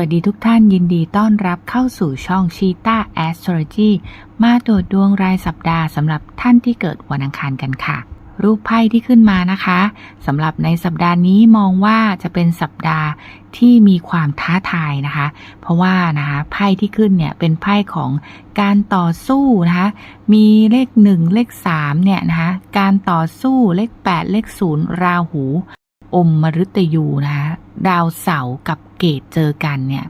วัสดีทุกท่านยินดีต้อนรับเข้าสู่ช่อง Cheetah Astrology มาตรวจดวงรายสัปดาห์สำหรับท่านที่เกิดวันอังคารกันค่ะ รูปไพ่ที่ขึ้นมานะคะสำหรับในสัปดาห์นี้มองว่าจะเป็นสัปดาห์ที่มีความท้าทายนะคะ เพราะว่านะคะไพ่ที่ขึ้นเนี่ยเป็นไพ่ของการต่อสู้นะคะมีเลขหนึ่งเลขสามเนี่ยนะคะการต่อสู้เลขแปดเลขศูนย์ราหู อมมฤตยูนะคะดาวเสาร์กับ เกตเจอกันเนี่ย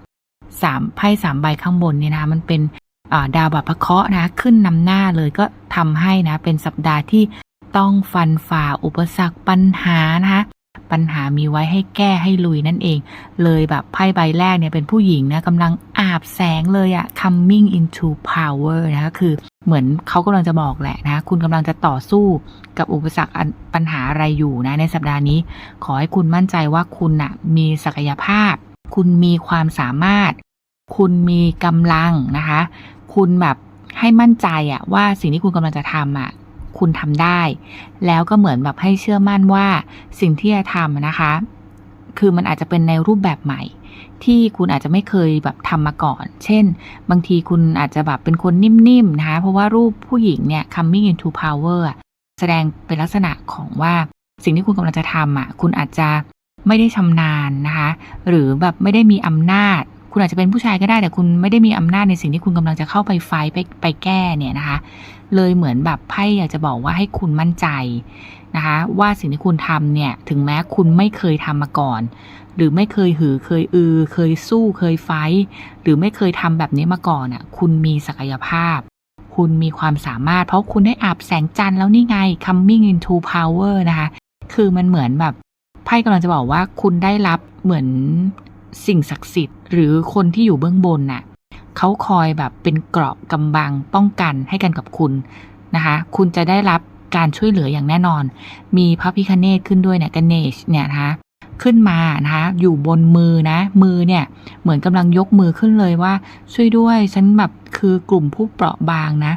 สามไพ่สามใบข้างบนเนี่ยนะ มันเป็นดาวบัพเคราะห์นะ ขึ้นนำหน้าเลยก็ทำให้นะ เป็นสัปดาห์ที่ต้องฟันฝ่าอุปสรรคปัญหานะคะปัญหามีไว้ให้แก้ให้ลุยนั่นเอง เลยแบบไพ่ใบแรกเนี่ยเป็นผู้หญิงนะกำลังอาบแสงเลยอะ coming into power นะคะคือเหมือนเขากำลังจะบอกแหละนะ คุณกำลังจะต่อสู้กับอุปสรรคปัญหาอะไรอยู่นะ ในสัปดาห์นี้ ขอให้คุณมั่นใจว่าคุณน่ะมีศักยภาพ คุณมีความสามารถ คุณมีกำลังนะคะ คุณแบบให้มั่นใจอะว่าสิ่งที่คุณกำลังจะทำอะคุณทำได้ แล้วก็เหมือนแบบให้เชื่อมั่นว่าสิ่งที่จะทำนะคะ คือมันอาจจะเป็นในรูปแบบใหม่ ที่คุณอาจจะไม่เคยแบบทำมาก่อน เช่น บางทีคุณอาจจะแบบเป็นคนนิ่มๆนะคะ เพราะว่ารูปผู้หญิงเนี่ย coming into power แสดงเป็นลักษณะของว่าสิ่งที่คุณกำลังจะทำอะ คุณอาจจะ ไม่ได้ชำนาญนะคะ หรือแบบไม่ได้มีอำนาจ คุณอาจจะเป็นผู้ชายก็ได้แต่คุณไม่ได้มีอำนาจในสิ่งที่คุณกำลังจะเข้าไปไฟท์ไปไปแก้เนี่ยนะคะ เลยเหมือนแบบไพ่อยากจะบอกว่าให้คุณมั่นใจนะคะ ว่าสิ่งที่คุณทำเนี่ยถึงแม้คุณไม่เคยทำมาก่อน หรือไม่เคยหือเคยอือ เคยสู้เคยไฟท์หรือไม่เคยทำแบบนี้มาก่อนอะคุณมีศักยภาพคุณมีความสามารถเพราะคุณได้อาบแสงจันทร์แล้วนี่ไง coming into power นะคะ คือมันเหมือนแบบ ไพ่กำลังจะบอกว่าคุณได้รับเหมือนสิ่งศักดิ์สิทธิ์ หรือคนที่อยู่เบื้องบนน่ะเขาคอยแบบเป็นเกราะกำบังป้องกันให้กันกับคุณนะคะ คุณจะได้รับการช่วยเหลืออย่างแน่นอน มีพระพิคเนตขึ้นด้วยเนี่ยกเนชเนี่ยนะคะขึ้นมานะคะอยู่บนมือนะ มือเนี่ยเหมือนกำลังยกมือขึ้นเลยว่า ช่วยด้วยฉันแบบคือกลุ่มผู้เปราะบางนะ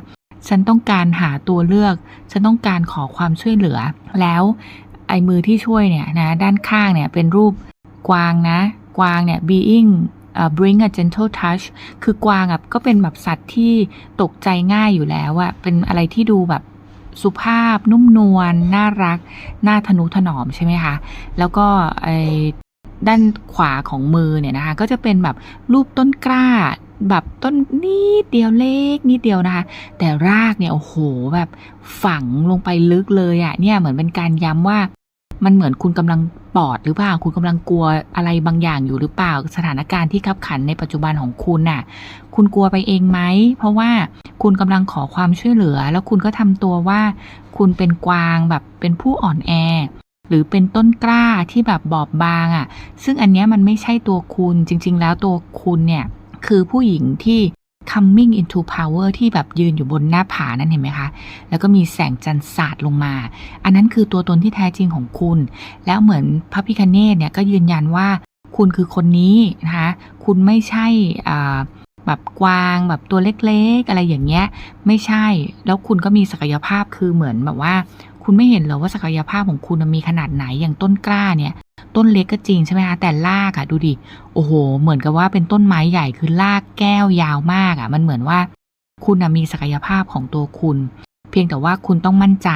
ฉันต้องการหาตัวเลือก ฉันต้องการขอความช่วยเหลือ แล้ว ไอมือที่ช่วยเนี่ยนะด้านข้างเนี่ยเป็นรูปกวางนะ กวางเนี่ย being uh, bring a gentle touch คือกวางอะก็เป็นแบบสัตว์ที่ตกใจง่ายอยู่แล้วอะเป็นอะไรที่ดูแบบสุภาพนุ่มนวลน่ารัก น่าทนุถนอมใช่ไหมคะ แล้วก็ไอ้ด้านขวาของมือเนี่ยนะคะก็จะเป็นแบบรูปต้นกล้า แบบต้นนิดเดียวเล็กนิดเดียวนะคะ แต่รากเนี่ยโอ้โหแบบฝังลงไปลึกเลยอะ่ะเนี่ยเหมือนเป็นการย้ำว่า มันเหมือนคุณกำลังปอดหรือเปล่า คุณกำลังกลัวอะไรบางอย่างอยู่หรือเปล่า สถานการณ์ที่ขับขันในปัจจุบันของคุณน่ะ คุณกลัวไปเองไหม เพราะว่าคุณกำลังขอความช่วยเหลือ แล้วคุณก็ทำตัวว่า คุณเป็นกวางแบบเป็นผู้อ่อนแอ หรือเป็นต้นกล้าที่แบบบอบบางอะ่ะ ซึ่งอันเนี้ยมันไม่ใช่ตัวคุณ จริง ๆ แล้วตัวคุณเนี่ยคือผู้หญิงที่ coming into power ที่แบบยืนอยู่บนหน้าผานั่นเห็นไหมคะ แล้วก็มีแสงจันทร์สาดลงมา อันนั้นคือตัวตนที่แท้จริงของคุณ แล้วเหมือนพระพิคเนตเนี่ยก็ยืนยันว่าคุณคือคนนี้นะคะ คุณไม่ใช่แบบกวางแบบตัวเล็กๆ อะไรอย่างเงี้ย ไม่ใช่ แล้วคุณก็มีศักยภาพคือเหมือนแบบว่า คุณไม่เห็นเหรอว่าศักยภาพของคุณมีขนาดไหนอย่างต้นกล้าเนี่ย ต้นเล็กก็จริงใช่ไหมคะแต่รากอะดูดิโอ้โห เหมือนกับว่าเป็นต้นไม้ใหญ่คือรากแก้วยาวมากอะมันเหมือนว่า คุณนะมีศักยภาพของตัวคุณ เพียงแต่ว่าคุณต้องมั่นใจ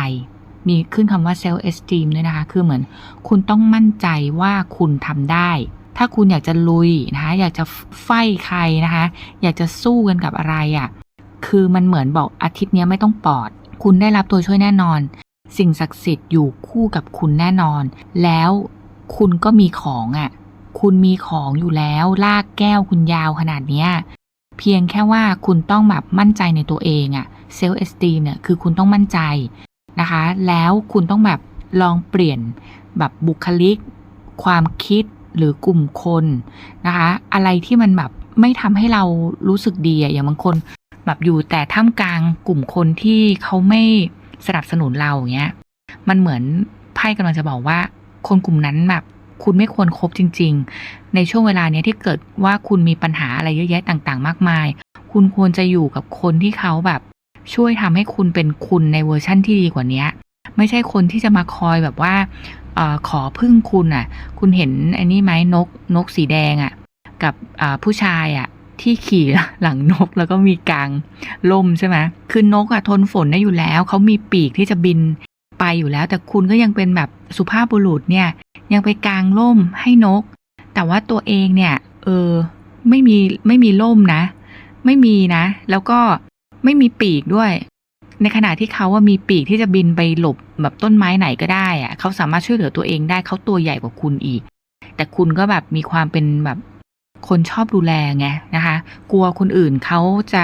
มีขึ้นคำว่า self esteem ด้วยนะคะ คือเหมือน คุณต้องมั่นใจว่าคุณทำได้ ถ้าคุณอยากจะลุยนะคะ อยากจะไฟใครนะคะ อยากจะสู้กันกับอะไรอะ่ะคือมันเหมือนบอกอาทิตย์นี้ไม่ต้องปอด คุณได้รับตัวช่วยแน่นอน สิ่งศักดิ์สิทธิ์อยู่คู่กับคุณแน่นอน แล้ว คุณก็มีของอะ่ะ คุณมีของอยู่แล้วลากแก้วคุณยาวขนาดเนี้ย เพียงแค่ว่าคุณต้องแบบมั่นใจในตัวเองอะเซลล์เอสตีเนี่ยคือคุณต้องมั่นใจนะคะ แล้วคุณต้องแบบลองเปลี่ยนแบบบุคลิก ความคิดหรือกลุ่มคนนะคะ อะไรที่มันแบบไม่ทำให้เรารู้สึกดีอะอย่างบางคนแบบอยู่แต่ท่ามกลางกลุ่มคนที่เขาไม่สนับสนุนเราอย่างเงี้ย มันเหมือนไพ่กำลังจะบอกว่า คนกลุ่มนั้นแบบคุณไม่ควรครบจริง ๆ ในช่วงเวลาเนี้ยที่เกิดว่าคุณมีปัญหาอะไรเยอะแยะต่างๆ มากมาย คุณควรจะอยู่กับคนที่เขาแบบ ช่วยทำให้คุณเป็นคุณในเวอร์ชั่นที่ดีกว่านี้ไม่ใช่คนที่จะมาคอยแบบว่าอขอพึ่งคุณอะ คุณเห็นอันนี้ไหมนกนกสีแดงอะ กับผู้ชายอะที่ขี่หลังนกแล้วก็มีกางล่มใช่ไหมคือนกอะทนฝนได้อยู่แล้ว เขามีปีกที่จะบิน ไปอยู่แล้ว แต่คุณก็ยังเป็นแบบสุภาพบุรุษเนี่ย ยังไปกางล่มให้นก แต่ว่าตัวเองเนี่ยเออไม่มีไม่มีล่มนะ ไม่มีนะ แล้วก็ไม่มีปีกด้วย ในขณะที่เขาว่ามีปีกที่จะบินไปหลบแบบต้นไม้ไหนก็ได้อะเขาสามารถช่วยเหลือตัวเองได้เขาตัวใหญ่กว่าคุณอีก แต่คุณก็แบบมีความเป็นแบบคนชอบดูแลไงนะคะ กลัวคนอื่นเขาจะ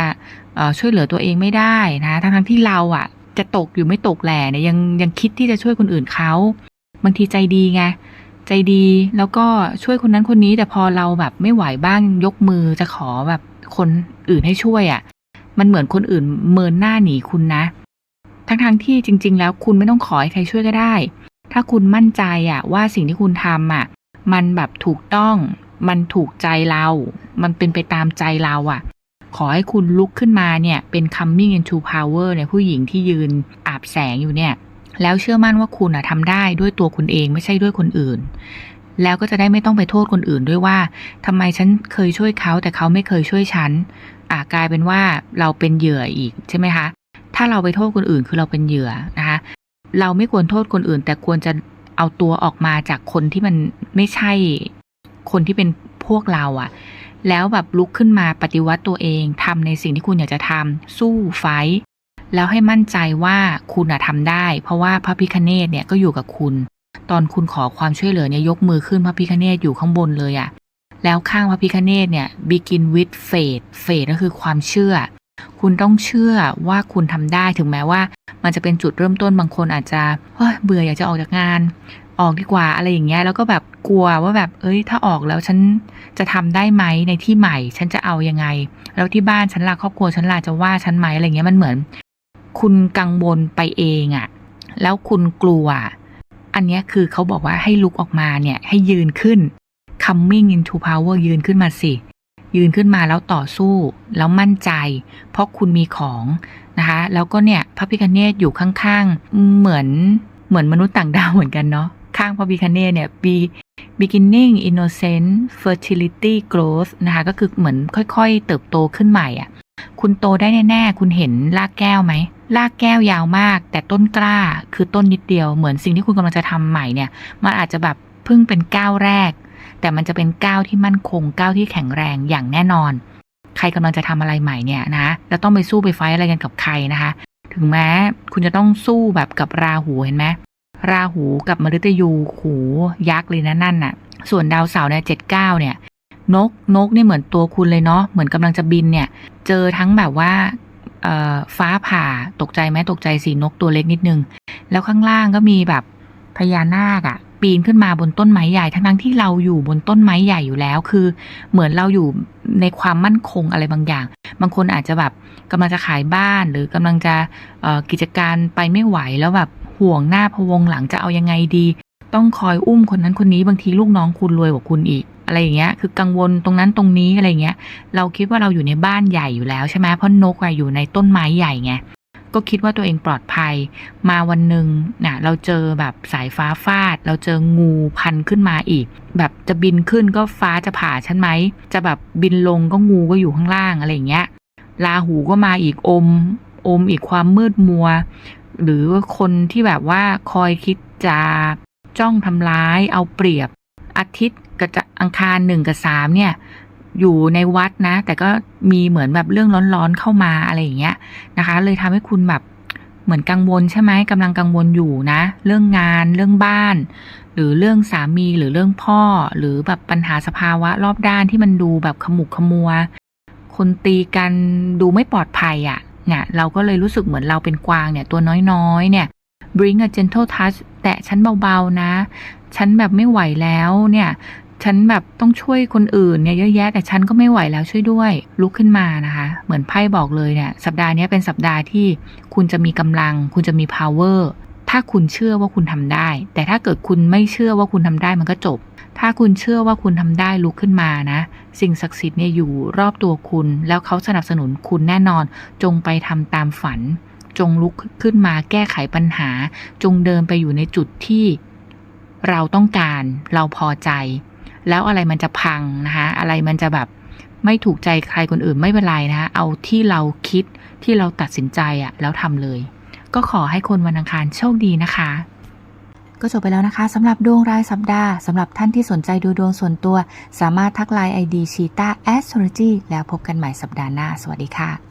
ช่วยเหลือตัวเองไม่ได้นะทั้งทั้งที่เราอะ จะตกอยู่ไม่ตกแหล่เนี่ยยังยังคิดที่จะช่วยคนอื่นเขา บางทีใจดีไงใจดีแล้วก็ช่วยคนนั้นคนนี้ แต่พอเราแบบไม่ไหวบ้างยกมือจะขอแบบคนอื่นให้ช่วยอะ่ะ มันเหมือนคนอื่นเมินหน้าหนีคุณนะ ทั้งๆทที่จริง ๆ แล้วคุณไม่ต้องขอให้ใครช่วยก็ได้ ถ้าคุณมั่นใจอะ่ะ ว่าสิ่งที่คุณทำอะ มันแบบถูกต้อง มันถูกใจเรา มันเป็นไปตามใจเราอะ ขอให้คุณลุกขึ้นมาเนี่ยเป็น coming into power เนี่ยผู้หญิงที่ยืนอาบแสงอยู่เนี่ย แล้วเชื่อมั่นว่าคุณอะทำได้ด้วยตัวคุณเองไม่ใช่ด้วยคนอื่น แล้วก็จะได้ไม่ต้องไปโทษคนอื่นด้วยว่าทำไมฉันเคยช่วยเขาแต่เขาไม่เคยช่วยฉันอ่ากลายเป็นว่าเราเป็นเหยื่ออีกใช่ไหมคะถ้าเราไปโทษคนอื่นคือเราเป็นเหยื่อนะคะเราไม่ควรโทษคนอื่น แต่ควรจะเอาตัวออกมาจากคนที่มันไม่ใช่คนที่เป็นพวกเราอะ แล้วแบบลุกขึ้นมาปฏิวัติตัวเองทำในสิ่งที่คุณอยากจะทำสู้ไฟแล้วให้มั่นใจว่าคุณอะทำได้ เพราะว่าพระพิคเนตเนี่ยก็อยู่กับคุณ ตอนคุณขอความช่วยเหลือเนี่ยยกมือขึ้นพระพิคเนตอยู่ข้างบนเลยอะแล้วข้างพระพิคเนตเนี่ย begin with faith faith ก็คือความเชื่อ คุณต้องเชื่อว่าคุณทำได้ถึงแม้ว่า มันจะเป็นจุดเริ่มต้นบางคนอาจจะเบื่ออยากจะออกจากงาน ออกดีกว่าอะไรอย่างเงี้ยแล้วก็แบบกลัวว่าแบบ เอ้ย ถ้าออกแล้วฉันจะทำได้ไหมในที่ใหม่ ฉันจะเอายังไง แล้วที่บ้านฉันล่ะครอบครัวฉันล่ะจะว่าฉันไหมอะไรเงี้ยมันเหมือน คุณกังวลไปเองอะแล้วคุณกลัว อันเนี้ยคือเขาบอกว่าให้ลุกออกมาเนี่ย ให้ยืนขึ้น coming into power ยืนขึ้นมาสิ ยืนขึ้นมาแล้วต่อสู้ แล้วมั่นใจ เพราะคุณมีของนะคะ แล้วก็เนี่ยพระพิคเนตอยู่ข้างๆ เหมือนเหมือนมนุษย์ต่างดาวเหมือนกันเนาะ ข้างพระพิคเนตเนี่ย be beginning innocent fertility growth นะคะก็คือเหมือนค่อยๆ เติบโตขึ้นใหม่อะคุณโตได้แน่ๆ คุณเห็นรากแก้วไหมรากแก้วยาวมาก แต่ต้นกล้าคือต้นนิดเดียวเหมือนสิ่งที่คุณกำลังจะทำใหม่เนี่ย มันอาจจะแบบเพิ่งเป็นก้าวแรก แต่มันจะเป็นก้าวที่มั่นคงก้าวที่แข็งแรงอย่างแน่นอน ใครกำลังจะทำอะไรใหม่เนี่ยนะแล้วต้องไปสู้ไปไฟอะไรกันกับใครนะคะ ถึงแม้คุณจะต้องสู้แบบกับราหูเห็นไหม ราหูกับมฤตยูหูยักษ์เลยนะนั่นน่ะ ส่วนดาวเสาร์เนี่ยเจ็ดเก้าเนี่ย นกนกนี่เหมือนตัวคุณเลยเนาะเหมือนกำลังจะบินเนี่ย เจอทั้งแบบว่าฟ้าผ่าตกใจไหมตกใจสีนกตัวเล็กนิดนึง แล้วข้างล่างก็มีแบบพญานาคอะปีนขึ้นมาบนต้นไม้ใหญ่ทั้งทั้งที่เราอยู่บนต้นไม้ใหญ่อยู่แล้ว คือเหมือนเราอยู่ในความมั่นคงอะไรบางอย่าง บางคนอาจจะแบบกำลังจะขายบ้านหรือกำลังจะกิจการไปไม่ไหวแล้วแบบ ห่วงหน้าพวงหลังจะเอายังไงดี ต้องคอยอุ้มคนนั้นคนนี้บางทีลูกน้องคุณรวยกว่าคุณอีก อะไรอย่างเงี้ย คือกังวลตรงนั้นตรงนี้อะไรอย่างเงี้ย เราคิดว่าเราอยู่ในบ้านใหญ่อยู่แล้วใช่ไหมเพราะนกอะอยู่ในต้นไม้ใหญ่ไงก็คิดว่าตัวเองปลอดภัย มาวันหนึ่งน่ะเราเจอแบบสายฟ้าฟาด เราเจองูพันขึ้นมาอีก แบบจะบินขึ้นก็ฟ้าจะผ่าฉันไหม จะแบบบินลงก็งูก็อยู่ข้างล่างอะไรอย่างเงี้ยลาหูก็มาอีกอม อมอีกความมืดมัว หรือว่าคนที่แบบว่าคอยคิดจะจ้องทำร้ายเอาเปรียบ อาทิตย์กับจะอังคารหนึ่งกับสามเนี่ย อยู่ในวัดนะ แต่ก็มีเหมือนแบบเรื่องร้อนๆเข้ามาอะไรอย่างเงี้ยนะคะ เลยทำให้คุณแบบเหมือนกังวลใช่ไหมกำลังกังวลอยู่นะ เรื่องงานเรื่องบ้าน หรือเรื่องสามีหรือเรื่องพ่อ หรือแบบปัญหาสภาวะรอบด้านที่มันดูแบบขมุกขมัว คนตีกันดูไม่ปลอดภัยอะ่ะ เนี่ยเราก็เลยรู้สึกเหมือนเราเป็นกวางเนี่ยตัวน้อยๆเนี่ย bring a gentle touch แตะฉันเบาๆนะ ฉันแบบไม่ไหวแล้วเนี่ยฉันแบบต้องช่วยคนอื่นเนี่ยเยอะแยะแต่ฉันก็ไม่ไหวแล้วช่วยด้วย ลุกขึ้นมานะคะ เหมือนไพ่บอกเลยเนี่ย สัปดาห์นี้เป็นสัปดาห์ที่คุณจะมีกำลัง คุณจะมี power ถ้าคุณเชื่อว่าคุณทำได้ แต่ถ้าเกิดคุณไม่เชื่อว่าคุณทำได้มันก็จบ ถ้าคุณเชื่อว่าคุณทำได้ลุกขึ้นมานะ สิ่งศักดิ์สิทธิ์เนี่ยอยู่รอบตัวคุณ แล้วเขาสนับสนุนคุณแน่นอน จงไปทำตามฝัน จงลุกขึ้นมาแก้ไขปัญหา จงเดินไปอยู่ในจุดที่เราต้องการเราพอใจ แล้วอะไรมันจะพังนะคะอะไรมันจะแบบไม่ถูกใจใครคนอื่นไม่เป็นไรนะคะเอาที่เราคิดที่เราตัดสินใจอะแล้วทำเลย ก็ขอให้คนวันอังคารโชคดีนะคะ ก็จบไปแล้วนะคะสำหรับดวงรายสัปดาห์สำหรับท่านที่สนใจดูดวงส่วนตัว สามารถทักไลน์ ID Cheetah Astrology แล้วพบกันใหม่สัปดาห์หน้า สวัสดีค่ะ